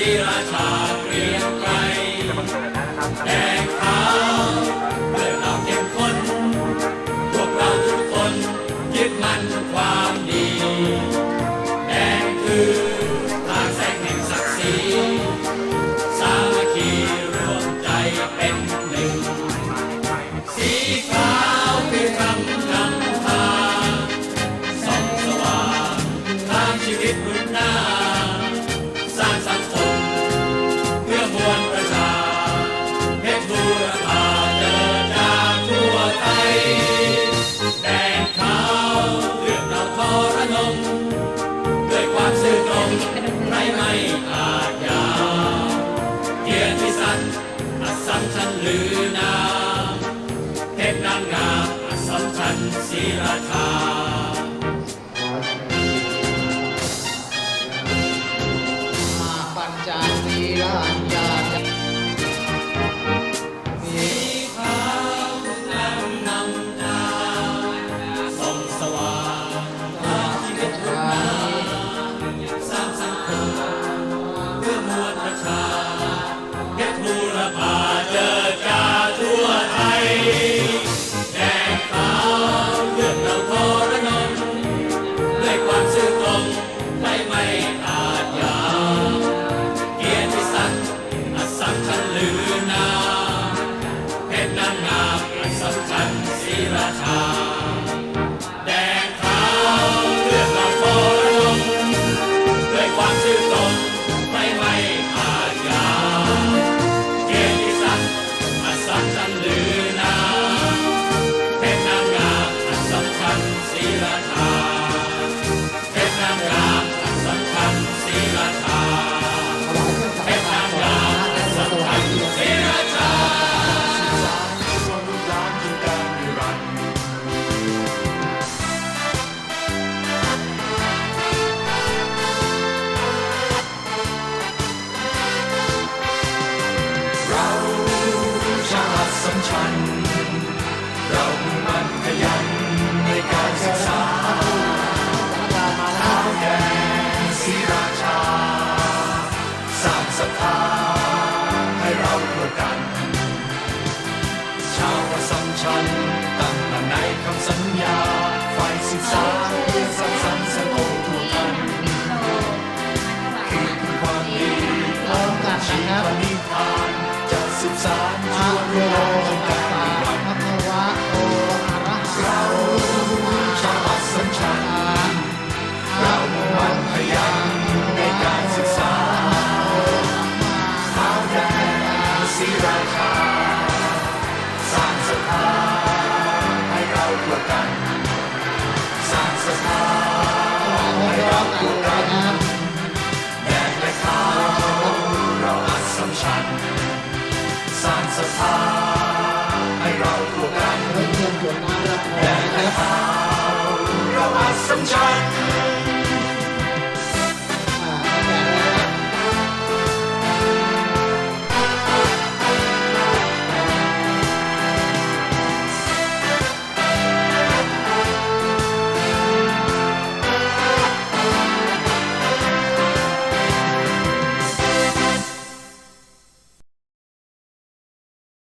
ที่ราชาเกรียงไกแดง กัน ชาวสัมชันตั้งมั่นในคำสัญญา ไฟศึกษาเพื่อสร้สรรค์สังคทั่วกันคือความดีความกับชีพนิทานจะสืบสานชวนเรา ศรีราชา สร้างสถาให้เราทั่วกัน สร้างสถาให้เราทั่วกันแดงและขาวเราอัศมชัน สร้างสถาให้เราทั่วกันแดงและขาวเราอัศมชัน